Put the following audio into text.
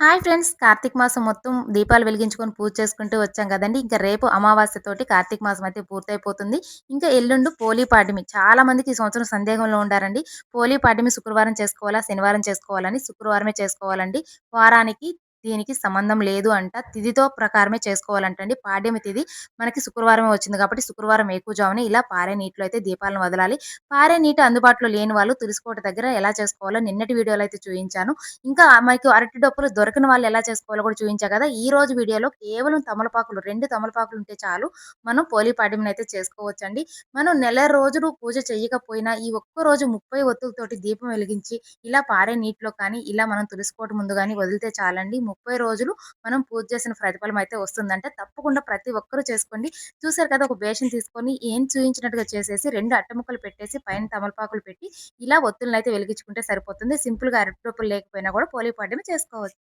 Hi friends Karthika మాసం మొత్తం దీపాలు వెలిగించుకొని పూజ చేసుకుంటూ వచ్చాం కదండి. ఇంకా రేపు అమావాస్యతోటి కార్తీక మాసం అయితే పూర్తయిపోతుంది. ఇంకా ఎల్లుండు పోలీ పాడ్యమి. చాలా మందికి ఈ సంవత్సరం సందేహంలో ఉండారండి. పోలీ పాడ్యమి శుక్రవారం చేసుకోవాలా శనివారం చేసుకోవాలని శుక్రవారమే చేసుకోవాలండి. వారానికి దీనికి సంబంధం లేదు అంట. తిథితో ప్రకారమే చేసుకోవాలంటండి. పాడ్యమి తిథి మనకి శుక్రవారమే వచ్చింది కాబట్టి శుక్రవారం ఎక్కువజామునే ఇలా పారే నీటిలో అయితే దీపాలను వదలాలి. పారే నీటి అందుబాటులో లేని వాళ్ళు తులసికోట దగ్గర ఎలా చేసుకోవాలో నిన్నటి వీడియోలో అయితే చూపించాను ఇంకా మనకి అరటి డొప్పులు దొరికిన వాళ్ళు ఎలా చేసుకోవాలో కూడా చూపించా కదా. ఈ రోజు వీడియోలో కేవలం తమలపాకులు రెండు తమలపాకులు ఉంటే చాలు మనం పోలీ పాడ్యమిని అయితే చేసుకోవచ్చండి. మనం నెల రోజులు పూజ చేయకపోయినా ఈ ఒక్క రోజు ముప్పై ఒత్తులతోటి దీపం వెలిగించి ఇలా పారే నీటిలో కానీ ఇలా మనం తులసికోట ముందు కానీ వదిలితే చాలండి. ముప్పై రోజులు మనం పూజ చేసిన ప్రతిఫలం అయితే వస్తుందంటే తప్పకుండా ప్రతి ఒక్కరూ చేసుకోండి. చూసారు కదా ఒక బేషన్ తీసుకొని ఏం చూపించినట్టుగా చేసేసి రెండు అట్టముక్కలు పెట్టేసి పైన తమలపాకులు పెట్టి ఇలా ఒత్తులను అయితే వెలిగించుకుంటే సరిపోతుంది. సింపుల్గా అరటిడొప్పులు లేకపోయినా కూడా పోలీ చేసుకోవచ్చు.